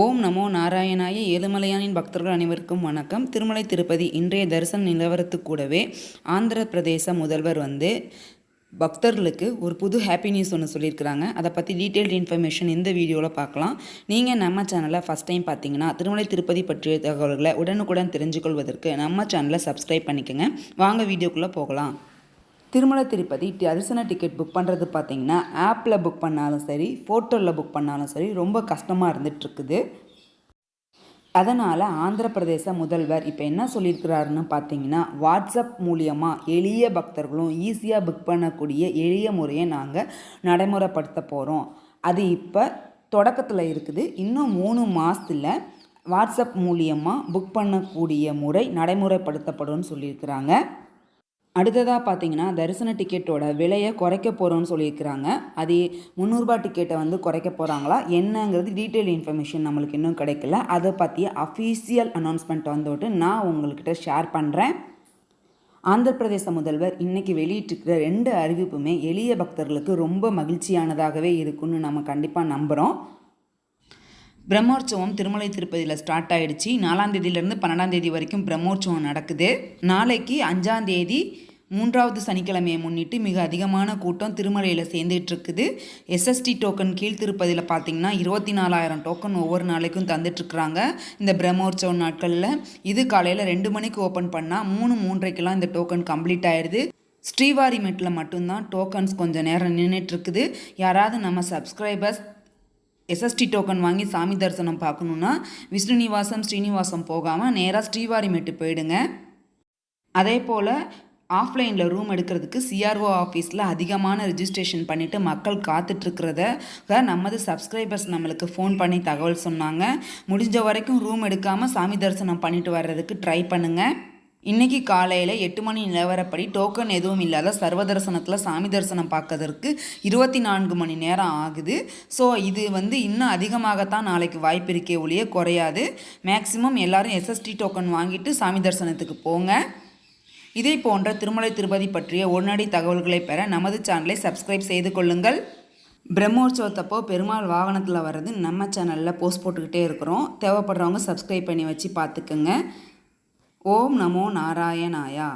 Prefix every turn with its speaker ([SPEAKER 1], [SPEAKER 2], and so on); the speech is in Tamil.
[SPEAKER 1] ஓம் நமோ நாராயணாய ஏழுமலையானின் பக்தர்கள் அனைவருக்கும் வணக்கம். திருமலை திருப்பதி இன்றைய தரிசன நிலவரத்துக்கு கூடவே ஆந்திர பிரதேச முதல்வர் வந்து பக்தர்களுக்கு ஒரு புது ஹாப்பி நியூஸ் ஒன்று சொல்லியிருக்கிறாங்க. அதை பற்றி டீட்டெயில்டு இன்ஃபர்மேஷன் இந்த வீடியோவில் பார்க்கலாம் நீங்கள் நம்ம சேனலை ஃபஸ்ட் டைம் பார்த்தீங்கன்னா திருமலை திருப்பதி பற்றிய தகவல்களை உடனுக்குடன் தெரிஞ்சுக்கொள்வதற்கு நம்ம சேனலை சப்ஸ்கிரைப் பண்ணிக்கோங்க. வாங்க வீடியோக்குள்ளே போகலாம். திருமலை திருப்பதி தரிசன டிக்கெட் புக் பண்ணுறது பார்த்தீங்கன்னா ஆப்பில் புக் பண்ணாலும் சரி ஃபோட்டோவில் புக் பண்ணாலும் சரி ரொம்ப கஷ்டமாக இருந்துகிட்ருக்குது அதனால் ஆந்திர பிரதேச முதல்வர் இப்போ என்ன சொல்லியிருக்கிறாருன்னு பார்த்தீங்கன்னா வாட்ஸ்அப் மூலியமாக எளிய பக்தர்களும் ஈஸியாக புக் பண்ணக்கூடிய எளிய முறையை நாங்கள் நடைமுறைப்படுத்த போகிறோம் அது இப்போ தொடக்கத்தில் இருக்குது. இன்னும் மூணு மாதத்தில் வாட்ஸ்அப் மூலியமாக புக் பண்ணக்கூடிய முறை நடைமுறைப்படுத்தப்படும்னு சொல்லியிருக்கிறாங்க. அடுத்ததாக பார்த்தீங்கன்னா தரிசன டிக்கெட்டோட விலையை குறைக்க போகிறோம்னு சொல்லியிருக்கிறாங்க. அது முந்நூறுபா டிக்கெட்டை வந்து குறைக்க போகிறாங்களா என்னங்கிறது டீட்டெயில் இன்ஃபர்மேஷன் நம்மளுக்கு இன்னும் கிடைக்கல. அதை பற்றிய அஃபீஷியல் அனௌன்ஸ்மெண்ட் வந்துவிட்டு நான் உங்கள்கிட்ட ஷேர் பண்ணுறேன் ஆந்திர பிரதேச முதல்வர் இன்னைக்கு வெளியிட்டிருக்கிற ரெண்டு அறிவிப்புமே எளிய பக்தர்களுக்கு ரொம்ப மகிழ்ச்சியானதாகவே இருக்குன்னு நம்ம கண்டிப்பாக நம்புகிறோம் பிரம்மோற்சவம் திருமலை திருப்பதியில் ஸ்டார்ட் ஆகிடுச்சு நாலாம் தேதியிலேருந்து பன்னெண்டாம் தேதி வரைக்கும் பிரம்மோற்சவம் நடக்குது. நாளைக்கு அஞ்சாம் தேதி மூன்றாவது சனிக்கிழமையை முன்னிட்டு மிக அதிகமான கூட்டம் திருமலையில் சேர்ந்துட்டு இருக்குது எஸ்எஸ்டி டோக்கன் கீழ் திருப்பதியில் பார்த்தீங்கன்னா இருபத்தி நாலாயிரம் டோக்கன் ஒவ்வொரு நாளைக்கும் தந்துட்டுருக்குறாங்க. இந்த பிரம்மோற்சவம் நாட்களில் இது காலையில் ரெண்டு மணிக்கு ஓப்பன் பண்ணால் மூணு மூன்றைக்கெல்லாம் இந்த டோக்கன் கம்ப்ளீட் ஆயிடுது ஸ்ரீவாரிமெட்டில் மட்டும்தான் டோக்கன்ஸ் கொஞ்சம் நேரம் நின்றுட்டுருக்குது யாராவது நம்ம சப்ஸ்கிரைபர்ஸ் எஸ்எஸ்டி டோக்கன் வாங்கி சாமி தரிசனம் பார்க்கணுன்னா விஷ்ணு நிவாசம் ஸ்ரீனிவாசம் போகாமல் நேராக ஸ்ரீவாரிமெட்டு போயிடுங்க. அதே போல் ஆஃப்லைனில் ரூம் எடுக்கிறதுக்கு சிஆர்ஓ ஆஃபீஸில் அதிகமான ரிஜிஸ்ட்ரேஷன் பண்ணிவிட்டு மக்கள் காத்துட்ருக்கிறத நமது சப்ஸ்கிரைபர்ஸ் நம்மளுக்கு ஃபோன் பண்ணி தகவல் சொன்னாங்க. முடிஞ்ச வரைக்கும் ரூம் எடுக்காமல் சாமி தரிசனம் பண்ணிட்டு வர்றதுக்கு ட்ரை பண்ணுங்கள் இன்றைக்கி காலையில் எட்டு மணி நிலவரப்படி டோக்கன் எதுவும் இல்லாத சர்வ தரிசனத்தில் சாமி தரிசனம் பார்க்கறதுக்கு இருபத்தி நான்கு மணி நேரம் ஆகுது. ஸோ இது வந்து இன்னும் அதிகமாகத்தான் நாளைக்கு வாய்ப்பு இருக்கே ஒழிய குறையாது. மேக்ஸிமம் எல்லோரும் எஸ்எஸ்டி டோக்கன் வாங்கிட்டு சாமி தரிசனத்துக்கு போங்க. இதே போன்ற திருமலை திருப்பதி பற்றிய உடனடி தகவல்களை பெற நமது சேனலை சப்ஸ்கிரைப் செய்து கொள்ளுங்கள். பிரம்மோற்சவத்தப்போ பெருமாள் வாகனத்தில் வர்றது நம்ம சேனலில் போஸ்ட் போட்டுக்கிட்டே இருக்கிறோம். தேவைப்படுறவங்க சப்ஸ்கிரைப் பண்ணி வச்சு பார்த்துக்குங்க. ஓம் நமோ நாராயணாயா.